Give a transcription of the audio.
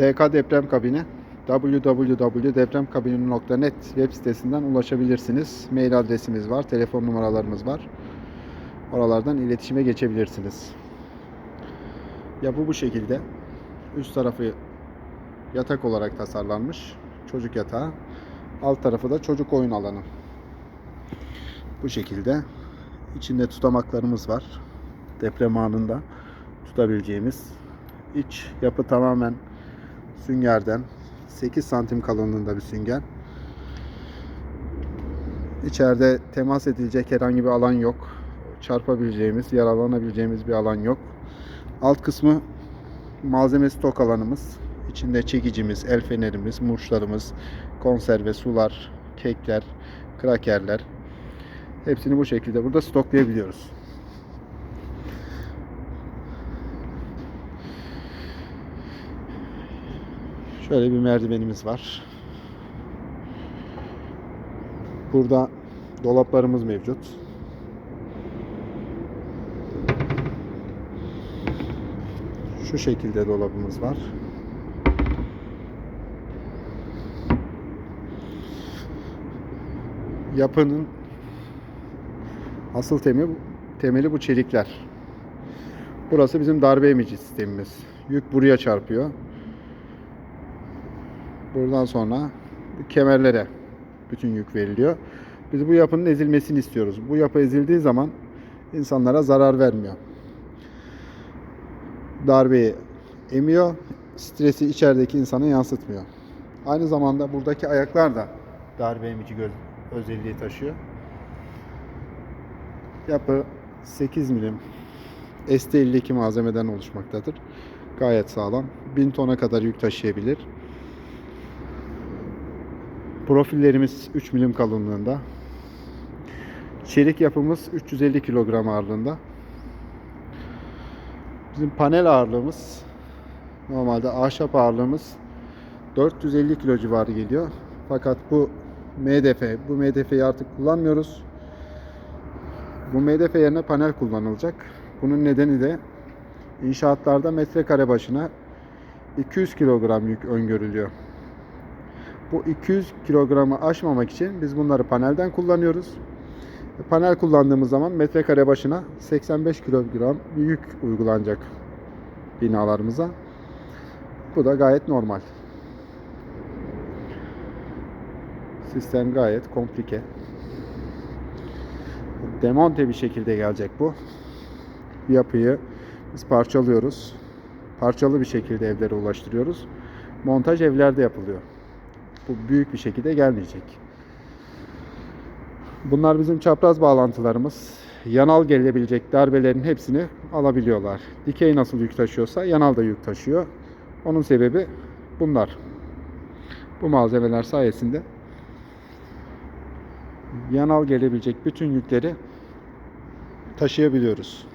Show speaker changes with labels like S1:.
S1: DK Deprem Kabini www.depremkabini.net web sitesinden ulaşabilirsiniz. Mail adresimiz var, telefon numaralarımız var. Oralardan iletişime geçebilirsiniz. Yapı bu şekilde. Üst tarafı yatak olarak tasarlanmış. Çocuk yatağı. Alt tarafı da çocuk oyun alanı. Bu şekilde. İçinde tutamaklarımız var. Deprem anında tutabileceğimiz. İç yapı tamamen süngerden 8 santim kalınlığında bir sünger. İçeride temas edilecek herhangi bir alan yok. Çarpabileceğimiz, yaralanabileceğimiz bir alan yok. Alt kısmı malzeme stok alanımız. İçinde çekicimiz, el fenerimiz, murçlarımız, konserve, sular, kekler, krakerler. Hepsini bu şekilde burada stoklayabiliyoruz. Şöyle bir merdivenimiz var. Burada dolaplarımız mevcut. Şu şekilde dolabımız var. Yapının asıl temeli, temeli bu çelikler. Burası bizim darbe emici sistemimiz. Yük buraya çarpıyor. Buradan sonra kemerlere bütün yük veriliyor. Biz bu yapının ezilmesini istiyoruz. Bu yapı ezildiği zaman insanlara zarar vermiyor. Darbeyi emiyor, stresi içerideki insana yansıtmıyor. Aynı zamanda buradaki ayaklar da darbe emici özelliği taşıyor. Yapı 8 milim ST52 malzemeden oluşmaktadır. Gayet sağlam. 1000 tona kadar yük taşıyabilir. Profillerimiz 3 milim kalınlığında. Çelik yapımız 350 kilogram ağırlığında. Bizim panel ağırlığımız normalde ahşap ağırlığımız 450 kilo civarı geliyor. Fakat bu MDF, bu MDF'yi artık kullanmıyoruz. Bu MDF yerine panel kullanılacak. Bunun nedeni de inşaatlarda metrekare başına 200 kilogram yük öngörülüyor. Bu 200 kilogramı aşmamak için biz bunları panelden kullanıyoruz. Panel kullandığımız zaman metrekare başına 85 kilogram bir yük uygulanacak binalarımıza. Bu da gayet normal. Sistem gayet komplike. Demonte bir şekilde gelecek bu. Yapıyı biz parçalıyoruz. Parçalı bir şekilde evlere ulaştırıyoruz. Montaj evlerde yapılıyor. Bu büyük bir şekilde gelmeyecek. Bunlar bizim çapraz bağlantılarımız. Yanal gelebilecek darbelerin hepsini alabiliyorlar. Dikey nasıl yük taşıyorsa yanal da yük taşıyor. Onun sebebi bunlar. Bu malzemeler sayesinde yanal gelebilecek bütün yükleri taşıyabiliyoruz.